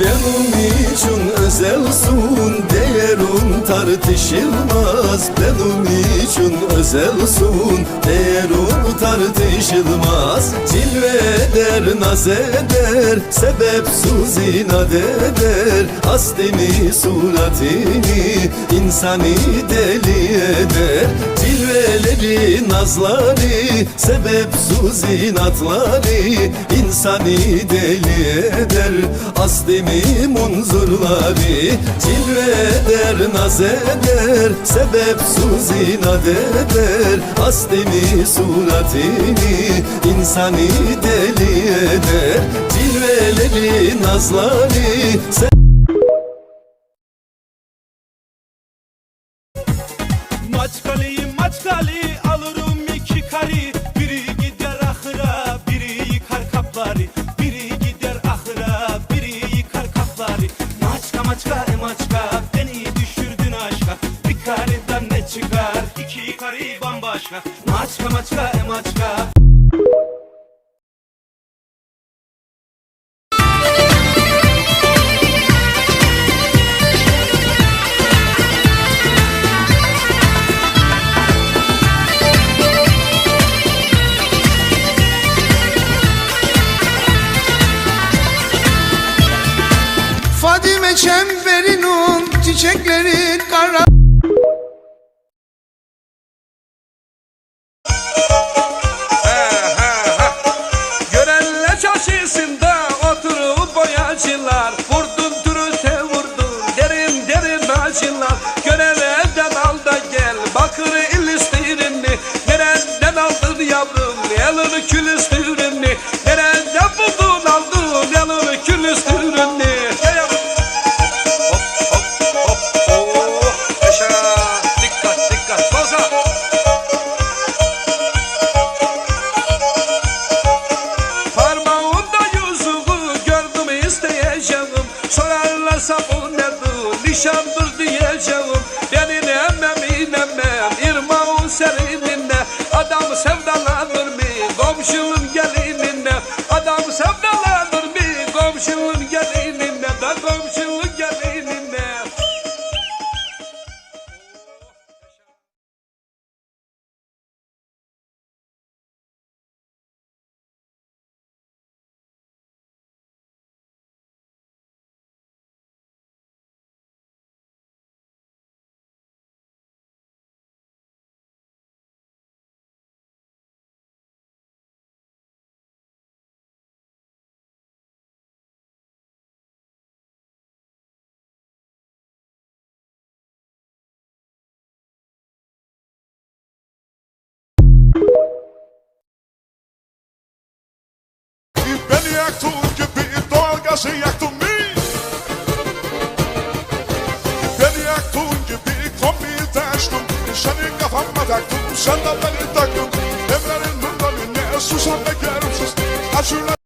Benim için özelsun Değerin tartışılmaz. Benim için özelsun Değerin tartışılmaz. Cilve eder naz eder Sebepsiz inat eder. Hastemi suratini insani deli nazları Sebepsiz inatları insani deli eder Astemi munzurları. Cilve eder naz eder Sebepsiz inat eder. Astemi suratini insani deli eder. Cilveleri nazları Maçkalıyım maçkali alırım iki kari. Biri gider ahıra biri yıkar kapları. Biri gider ahıra biri yıkar kapları. Maçka maçka e maçka beni düşürdün aşka. Bir kariden ne çıkar? İki kari bambaşka. Maçka maçka e maçka Fadime çemberinin çiçekleri kara. Görenler çarşısında oturup boyacılar. Vurdun türüte vurdun derin derin acılar. Görenlerden al da gel bakır ilistiririni Nereden aldın yavrum elini külüstürünü nedir nişandır diyeceğim. Beni emmem inemem irmağın serinine. Adam sevdalanır mı? Komşunun gelinine. Adam sevdalanır Beni yaktın gibi doğalgazı yaktın mı? Beni yaktın gibi kombiyi taştım Senin kafama taktım sen de beni taktın. Evlerin nurları ne susam ne gerimsiz Aşırı